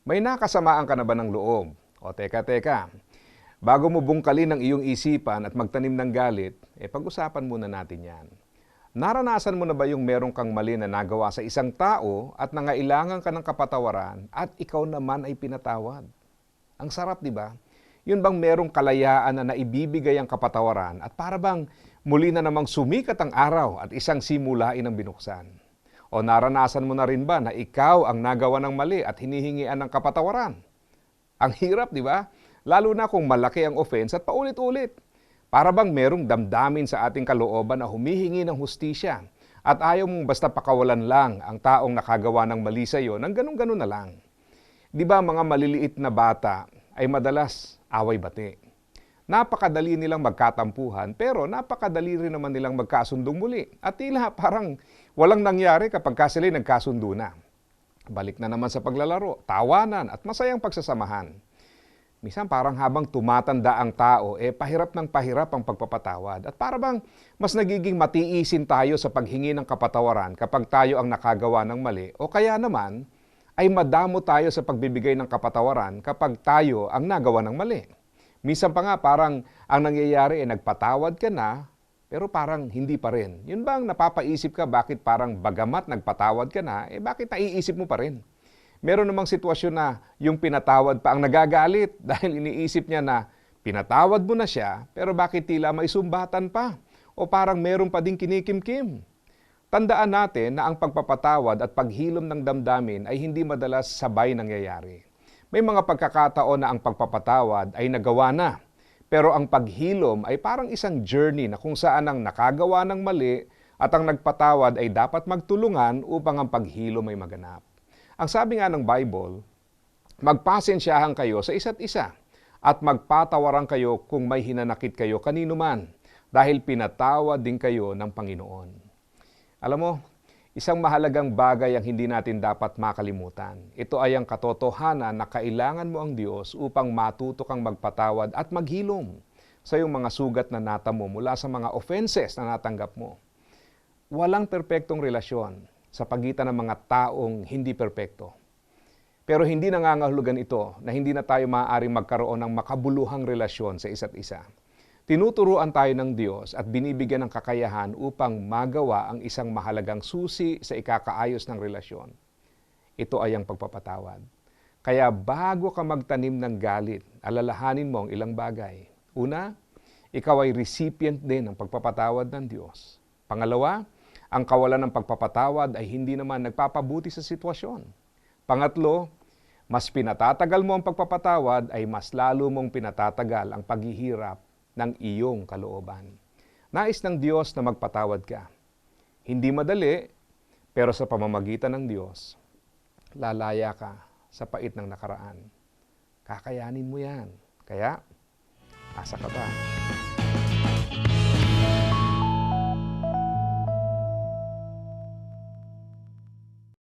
May nakasamaan ka na ba ng loob? O teka, teka. Bago mo bungkalin ang iyong isipan at magtanim ng galit, eh pag-usapan muna natin yan. Naranasan mo na ba yung merong kang mali na nagawa sa isang tao at nangailangan ka ng kapatawaran at ikaw naman ay pinatawad? Ang sarap, di ba? Yun bang merong kalayaan na naibibigay ang kapatawaran at para bang muli na namang sumikat ang araw at isang simulain ang binuksan? O naranasan mo na rin ba na ikaw ang nagawa ng mali at hinihingian ng kapatawaran? Ang hirap, di ba? Lalo na kung malaki ang offense at paulit-ulit. Para bang merong damdamin sa ating kalooban na humihingi ng hustisya at ayaw mong basta pakawalan lang ang taong nakagawa ng mali sa iyo ng ganun-ganun na lang. Di ba mga maliliit na bata ay madalas away-bati? Napakadali nilang magkatampuhan pero napakadali rin naman nilang magkasundong muli. At tila parang walang nangyari kapag ka sila'y nagkasundo na. Balik na naman sa paglalaro, tawanan at masayang pagsasamahan. Minsan parang habang tumatanda ang tao, eh pahirap ng pahirap ang pagpapatawad. At para bang mas nagiging matiisin tayo sa paghingi ng kapatawaran kapag tayo ang nakagawa ng mali o kaya naman ay madamo tayo sa pagbibigay ng kapatawaran kapag tayo ang nagawa ng mali. Minsan pa nga parang ang nangyayari ay nagpatawad ka na pero parang hindi pa rin. Yun bang napapaisip ka bakit parang bagamat nagpatawad ka na, eh bakit naiisip mo pa rin? Meron namang sitwasyon na yung pinatawad pa ang nagagalit dahil iniisip niya na pinatawad mo na siya pero bakit tila may sumbatan pa o parang meron pa ding kinikimkim. Tandaan natin na ang pagpapatawad at paghilom ng damdamin ay hindi madalas sabay nangyayari. May mga pagkakataon na ang pagpapatawad ay nagawa na, pero ang paghilom ay parang isang journey na kung saan ang nakagawa ng mali at ang nagpatawad ay dapat magtulungan upang ang paghilom ay maganap. Ang sabi nga ng Bible, magpasensyahan kayo sa isa't isa at magpatawaran kayo kung may hinanakit kayo kanino man dahil pinatawad din kayo ng Panginoon. Alam mo, isang mahalagang bagay ang hindi natin dapat makalimutan. Ito ay ang katotohanan na kailangan mo ang Diyos upang matuto kang magpatawad at maghilom sa iyong mga sugat na natamo mula sa mga offenses na natanggap mo. Walang perpektong relasyon sa pagitan ng mga taong hindi perpekto. Pero hindi nangangahulugan ito na hindi na tayo maaaring magkaroon ng makabuluhang relasyon sa isa't isa. Tinuturuan tayo ng Diyos at binibigyan ng kakayahan upang magawa ang isang mahalagang susi sa ikakaayos ng relasyon. Ito ay ang pagpapatawad. Kaya bago ka magtanim ng galit, alalahanin mo ang ilang bagay. Una, ikaw ay recipient din ng pagpapatawad ng Diyos. Pangalawa, ang kawalan ng pagpapatawad ay hindi naman nagpapabuti sa sitwasyon. Pangatlo, mas pinatatagal mo ang pagpapatawad ay mas lalo mong pinatatagal ang paghihirap ng iyong kalooban. Nais ng Diyos na magpatawad ka. Hindi madali, pero sa pamamagitan ng Diyos, lalaya ka sa pait ng nakaraan. Kakayanin mo yan. Kaya, asa ka ba?